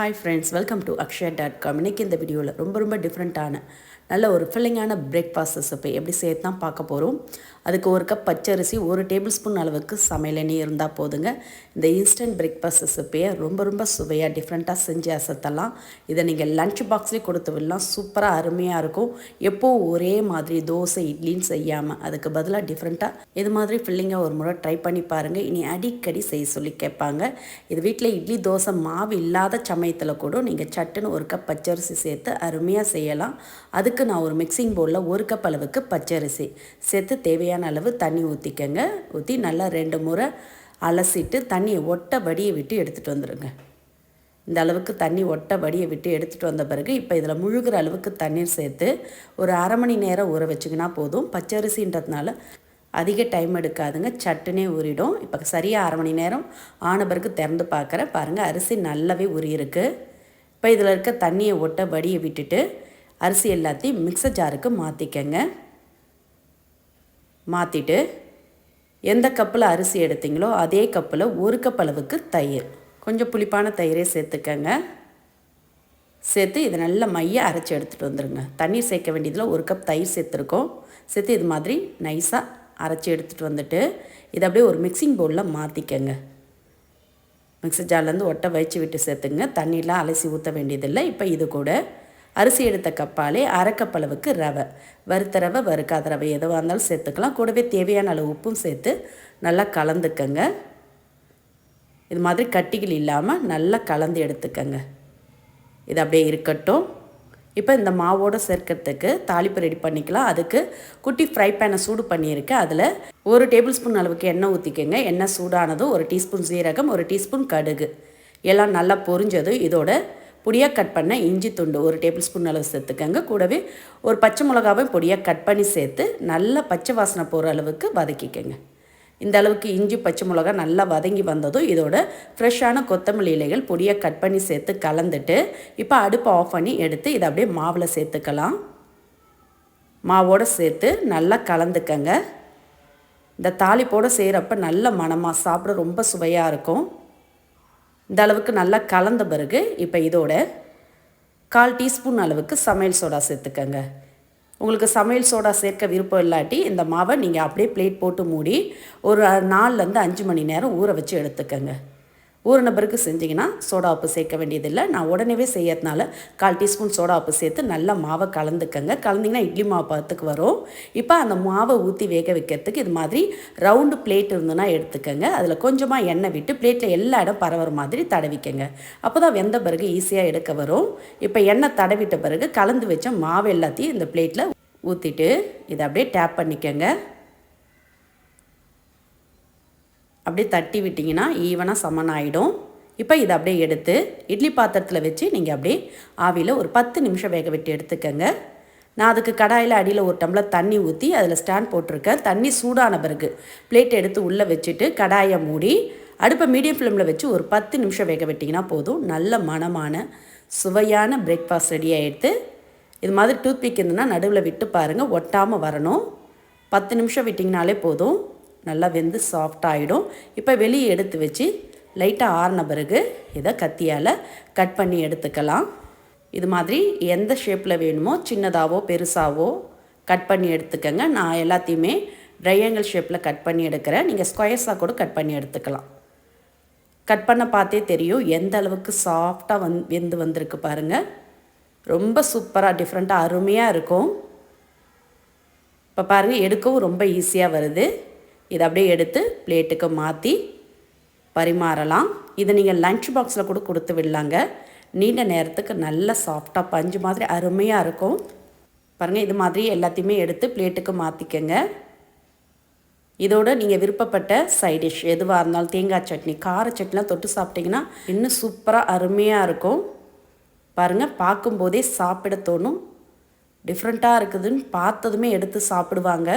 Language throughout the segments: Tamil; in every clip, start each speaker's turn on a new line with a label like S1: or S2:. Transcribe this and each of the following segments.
S1: Hi friends welcome to Akshaya dot com இன்றைக்கி இந்த வீடியோவில் ரொம்ப ரொம்ப டிஃப்ரெண்ட்டான நல்ல ஒரு ஃபில்லிங்கான பிரேக்ஃபாஸ்ட் ரெசிபி எப்படி சேர்த்து தான் பார்க்க போகிறோம் அதுக்கு ஒரு கப் பச்சரிசி ஒரு டேபிள் ஸ்பூன் அளவுக்கு சமையல் எண்ணெய் இருந்தால் போதுங்க. இந்த இன்ஸ்டன்ட் பிரேக்ஃபாஸ்ட் ரெசிப்பியை ரொம்ப ரொம்ப சுவையாக டிஃப்ரெண்ட்டாக செஞ்சு அசத்தலாம். இதை நீங்கள் லஞ்ச் பாக்ஸ்லேயே கொடுத்து விடலாம். சூப்பராக அருமையாக இருக்கும். எப்போவும் ஒரே மாதிரி தோசை இட்லின்னு செய்யாமல் அதுக்கு பதிலாக டிஃப்ரெண்ட்டாக இது மாதிரி ஃபில்லிங்காக ஒரு முறை ட்ரை பண்ணி பாருங்கள் இனி அடிக்கடி செய்ய சொல்லி கேட்பாங்க. இது வீட்டில் இட்லி தோசை மாவு இல்லாத சமயத்தில் கூட நீங்கள் சட்டுன்னு ஒரு கப் பச்சரிசி சேர்த்து அருமையாக செய்யலாம். அதுக்கு நான் ஒரு மிக்சிங் பவுலில் ஒரு கப் அளவுக்கு பச்சரிசி. சேர்த்து தேவையான அளவு தண்ணி ஊற்றிக்கங்க ஊற்றி நல்லா ரெண்டு முறை அலசிட்டு தண்ணியை ஒட்ட வடியை விட்டு எடுத்துகிட்டு வந்துடுங்க இந்த அளவுக்கு தண்ணி ஒட்ட வடியை விட்டு எடுத்துகிட்டு வந்த பிறகு இப்போ இதில் முழுகிற அளவுக்கு தண்ணீர் சேர்த்து ஒரு அரை மணி நேரம் ஊற வச்சிங்கன்னா போதும். பச்சரிசின்றதுனால அதிக டைம் எடுக்காதுங்க. சட்டுனே ஊறிடும். இப்போ சரியாக அரை மணி நேரம் ஆன பிறகு திறந்து பார்க்குறேன் பாருங்கள் அரிசி நல்லாவே உரியிருக்கு இப்போ இதில் இருக்க தண்ணியை ஒட்ட வடியை விட்டுட்டு அரிசி எல்லாத்தையும் மிக்சர் ஜாருக்கு மாற்றிக்கங்க மாற்றிட்டு எந்த கப்பில் அரிசி எடுத்தீங்களோ அதே கப்பில் ஒரு கப் அளவுக்கு தயிர். கொஞ்சம் புளிப்பான தயிரே சேர்த்துக்கங்க. சேர்த்து இதை நல்லா மைய அரைச்சி எடுத்துகிட்டு வந்துடுங்க தண்ணீர் சேர்க்க வேண்டியதில் ஒரு கப் தயிர் சேர்த்துருக்கோம். சேர்த்து இது மாதிரி நைஸாக அரைச்சி எடுத்துகிட்டு வந்துட்டு இதை அப்படியே ஒரு மிக்சிங் பவுலில் மாற்றிக்கங்க மிக்சர் ஜார்லேருந்து ஒட்டை வச்சு விட்டு சேர்த்துங்க. தண்ணியெலாம் அலசி ஊற்ற வேண்டியதில்லை. இப்போ இது கூட அரிசி எடுத்த கப்பாலே அரைக்கப்பளவுக்கு ரவை. வறுத்த ரவை வறுக்காத ரவை எதுவாக இருந்தாலும் சேர்த்துக்கலாம். கூடவே தேவையான அளவு உப்பும் சேர்த்து நல்லா கலந்துக்கங்க. இது மாதிரி கட்டிகள் இல்லாமல் நல்லா கலந்து எடுத்துக்கங்க. இது அப்படியே இருக்கட்டும். இப்போ இந்த மாவோடு சேர்க்கறதுக்கு தாளிப்பு ரெடி பண்ணிக்கலாம். அதுக்கு குட்டி ஃப்ரை பேனை சூடு பண்ணியிருக்கேன். அதில் ஒரு டேபிள் ஸ்பூன் அளவுக்கு எண்ணெய் ஊற்றிக்கங்க எண்ணெய் சூடானதும் ஒரு டீஸ்பூன் சீரகம் ஒரு டீஸ்பூன் கடுகு. எல்லாம் நல்லா பொரிஞ்சதும் இதோட பொடியாக கட் பண்ண இஞ்சி துண்டு ஒரு டேபிள் ஸ்பூன் அளவு சேர்த்துக்கங்க. கூடவே ஒரு பச்சை மிளகாவும் பொடியாக கட் பண்ணி சேர்த்து நல்லா பச்சை வாசனை போகிற அளவுக்கு வதக்கிக்கங்க. இந்த அளவுக்கு இஞ்சி பச்சை மிளகா நல்லா வதங்கி வந்ததும் இதோட ஃப்ரெஷ்ஷான கொத்தமல்லி இலைகள் பொடியாக கட் பண்ணி சேர்த்து கலந்துட்டு இப்போ அடுப்பை ஆஃப் பண்ணி எடுத்து இதை அப்படியே மாவில் சேர்த்துக்கலாம். மாவோடு சேர்த்து நல்லா கலந்துக்கங்க. இந்த தாளிப்போடு செய்கிறப்ப நல்ல மனமாக சாப்பிட ரொம்ப சுவையாக இருக்கும். இந்த அளவுக்கு நல்லா கலந்த பிறகு இப்போ இதோட கால் டீஸ்பூன் அளவுக்கு சமையல் சோடா சேர்த்துக்கங்க. உங்களுக்கு சமையல் சோடா சேர்க்க விருப்பம் இல்லாட்டி இந்த மாவை நீங்கள் அப்படியே பிளேட் போட்டு மூடி ஒரு நாலுலேருந்து அஞ்சு மணி நேரம் ஊற வச்சு எடுத்துக்கங்க. ஒரு பிறகு செஞ்சிங்கன்னா சோடா உப்பு சேர்க்க வேண்டியதில்லை. நான் உடனே செய்யறதுனால கால் டீஸ்பூன் சோடா உப்பு சேர்த்து நல்லா மாவை கலந்துக்கங்க. கலந்திங்கன்னா இட்லி மாவு பார்த்துக்கு வரும். இப்போ அந்த மாவை ஊற்றி வேக வைக்கிறதுக்கு இது மாதிரி ரவுண்டு பிளேட் இருந்ததுன்னா எடுத்துக்கங்க. அதில் கொஞ்சமாக எண்ணெய் விட்டு பிளேட்டில் எல்லா இடம் பரவுற மாதிரி தடவிக்கங்க. அப்போ தான் வெந்த பிறகு ஈஸியாக எடுக்க வரும். இப்போ எண்ணெய் தடவிட்ட பிறகு கலந்து வச்ச மாவு எல்லாத்தையும் இந்த பிளேட்டில் ஊற்றிட்டு இதை அப்படியே டேப் பண்ணிக்கங்க. அப்படியே தட்டி விட்டிங்கன்னா ஈவனாக சமன் ஆகிடும் இப்போ இதை அப்படியே எடுத்து இட்லி பாத்திரத்தில் வச்சு நீங்கள் அப்படியே ஆவியில் ஒரு பத்து நிமிஷம் வேக விட்டு எடுத்துக்கங்க. நான் அதுக்கு கடாயில் அடியில் ஒரு டம்ளர் தண்ணி ஊற்றி அதில் ஸ்டாண்ட் போட்டிருக்கேன். தண்ணி சூடான பிறகு பிளேட் எடுத்து உள்ளே வச்சுட்டு கடாயை மூடி அடுப்பை மீடியம் ஃப்ளேமில் வச்சு ஒரு பத்து நிமிஷம் வேக விட்டிங்கன்னா போதும். நல்ல மனமான சுவையான பிரேக்ஃபாஸ்ட் ரெடி எடுத்து இது மாதிரி டூத் பிக் இருந்ததுன்னா நடுவில் விட்டு பாருங்கள் ஒட்டாமல் வரணும். பத்து நிமிஷம் விட்டிங்கனாலே போதும். நல்லா வெந்து சாஃப்டாகிடும் இப்போ வெளியே எடுத்து வச்சு லைட்டாக ஆறின பிறகு இதை கத்தியால் கட் பண்ணி எடுத்துக்கலாம். இது மாதிரி எந்த ஷேப்பில் வேணுமோ சின்னதாகவோ பெருசாகவோ கட் பண்ணி எடுத்துக்கங்க. நான் எல்லாத்தையுமே ட்ரையாங்கிள் ஷேப்பில் கட் பண்ணி எடுக்கிறேன். நீங்கள் ஸ்கொயர்ஸாக கூட கட் பண்ணி எடுத்துக்கலாம். கட் பண்ண பார்த்தே தெரியும் எந்த அளவுக்கு சாஃப்டாக வந் வெந்து வந்திருக்கு பாருங்கள் ரொம்ப சூப்பராக டிஃப்ரெண்ட்டாக அருமையாக இருக்கும். இப்போ பாருங்கள் எடுக்கவும் ரொம்ப ஈஸியாக வருது. இதை அப்படியே எடுத்து பிளேட்டுக்கு மாற்றி பரிமாறலாம். இதை நீங்கள் லன்ச் பாக்ஸில் கூட கொடுத்து விடலாங்க. நீண்ட நேரத்துக்கு நல்ல சாஃப்டாக பஞ்சு மாதிரி அருமையாக இருக்கும். பாருங்கள் இது மாதிரி எல்லாத்தையுமே எடுத்து பிளேட்டுக்கு மாற்றிக்கங்க இதோடு நீங்கள் விருப்பப்பட்ட சைட் டிஷ் எதுவாக இருந்தாலும் தேங்காய் சட்னி கார சட்னிலாம் தொட்டு சாப்பிட்டிங்கன்னா இன்னும் சூப்பராக அருமையாக இருக்கும். பாருங்கள் பார்க்கும்போதே சாப்பிட தோணும். டிஃப்ரெண்ட்டாக இருக்குதுன்னு பார்த்ததுமே எடுத்து சாப்பிடுவாங்க.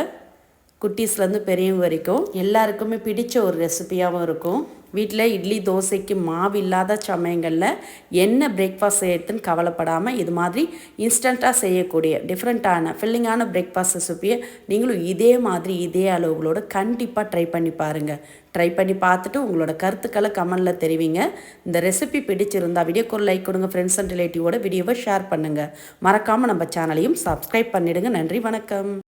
S1: குட்டீஸ்லேருந்து பெரியவங்க வரைக்கும் எல்லாருக்குமே பிடிச்ச ஒரு ரெசிபியாகவும் இருக்கும். வீட்டில் இட்லி தோசைக்கு மாவு இல்லாத சமயங்களில் என்ன பிரேக்ஃபாஸ்ட் செய்யறதுன்னு கவலைப்படாமல் இது மாதிரி இன்ஸ்டண்ட்டாக செய்யக்கூடிய டிஃப்ரெண்ட்டான ஃபில்லிங்கான பிரேக்ஃபாஸ்ட் ரெசிபியை நீங்களும் இதே மாதிரி இதே அளவுகளோடு கண்டிப்பாக ட்ரை பண்ணி பாருங்கள் ட்ரை பண்ணி பார்த்துட்டு உங்களோட கருத்துக்களை கமெண்டில் தெரிவிங்க. இந்த ரெசிபி பிடிச்சிருந்தா வீடியோக்கு ஒரு லைக் கொடுங்க. ஃப்ரெண்ட்ஸ் அண்ட் ரிலேட்டிவோட வீடியோவை ஷேர் பண்ணுங்கள் மறக்காமல் நம்ம சேனலையும் சப்ஸ்கிரைப் பண்ணிவிடுங்க நன்றி வணக்கம்.